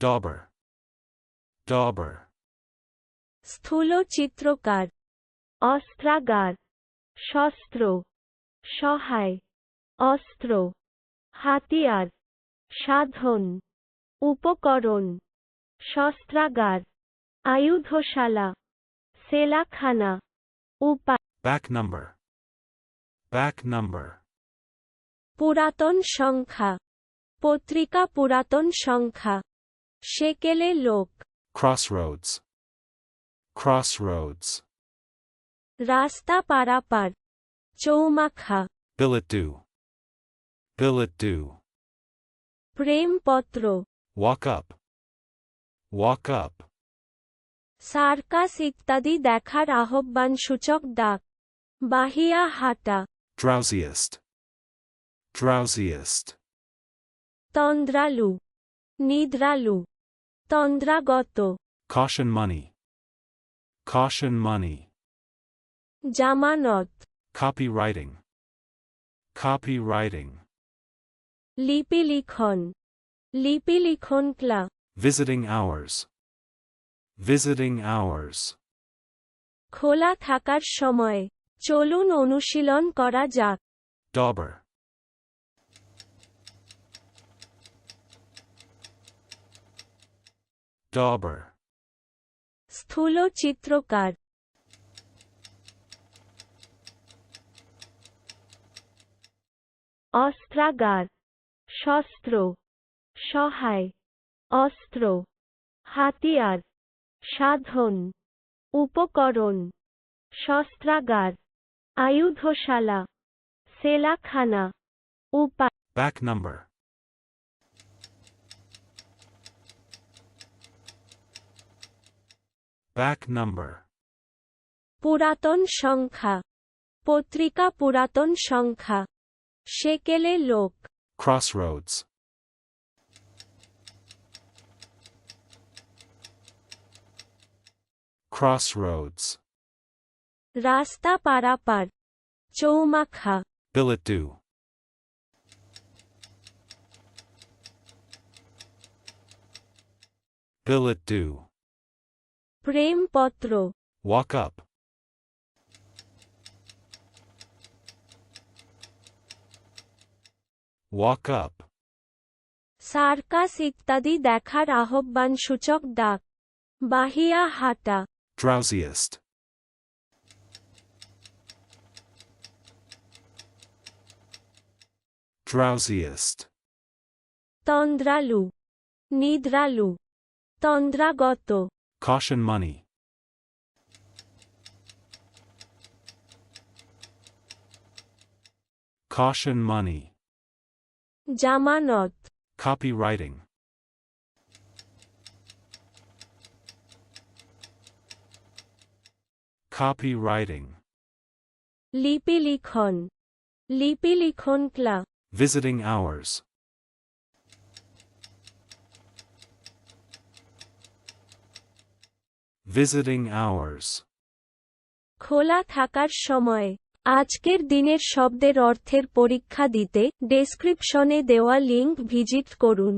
Dauber. Dauber. স্থূল চিত্রকার অস্ত্রাগার শস্ত্র সহায় অস্ত্র হাতিয়ার সাধন উপকরণ শস্ত্রাগার আয়ুধশালা সেলাখানা উপা Back number. Back number. পুরাতন সংখ্যা পত্রিকা পুরাতন সংখ্যা সেকেলে লোক Crossroads. Crossroads. রাস্তা পারাপার চৌমাখা Billet due. Billet due. প্রেমপত্র Walk up. Walk up. Circus ইত্যাদি দেখার আহ্বান সূচক ডাক বাহিয়া হাঁটা Drowsiest. Drowsiest. তন্দ্রালু নিদ্রালু তন্দ্রাগত Caution money. Caution money. জামানত Copywriting. Copywriting. লিপি লিখন লিপি ক্লা Visiting hours. Visiting hours. খোলা থাকার সময় চলুন অনুশীলন করা যাক Dauber. Dauber. স্থূল চিত্রকার। অস্ত্রাগার। শস্ত্র। সহায়। অস্ত্র। হাতিয়ার। সাধন। উপকরণ। শস্ত্রাগার। আয়ুধশালা। সেলাখানা। উপা Back number. Back number. পুরাতন সংখ্যা পত্রিকা পুরাতন সংখ্যা সেকেলে লোক Crossroads. Crossroads. রাস্তা পারাপার চৌমাখা Billet due. প্রেমপত্র Walk up. Walk up. Circus ইত্যাদি দেখার আহ্বান সূচক ডাক বাহিয়া হাঁটা Drowsiest. Drowsiest. তন্দ্রালু নিদ্রালু তন্দ্রাগত Caution money. Caution money. Jamanot. Copywriting. Copywriting. Lipi likhon. Lipi likhon kla. Visiting hours. Visiting hours. খোলা থাকার সময় আজকের দিনের শব্দের অর্থের পরীক্ষা দিতে ডেসক্রিপশনে দেওয়া লিঙ্ক ভিজিট করুন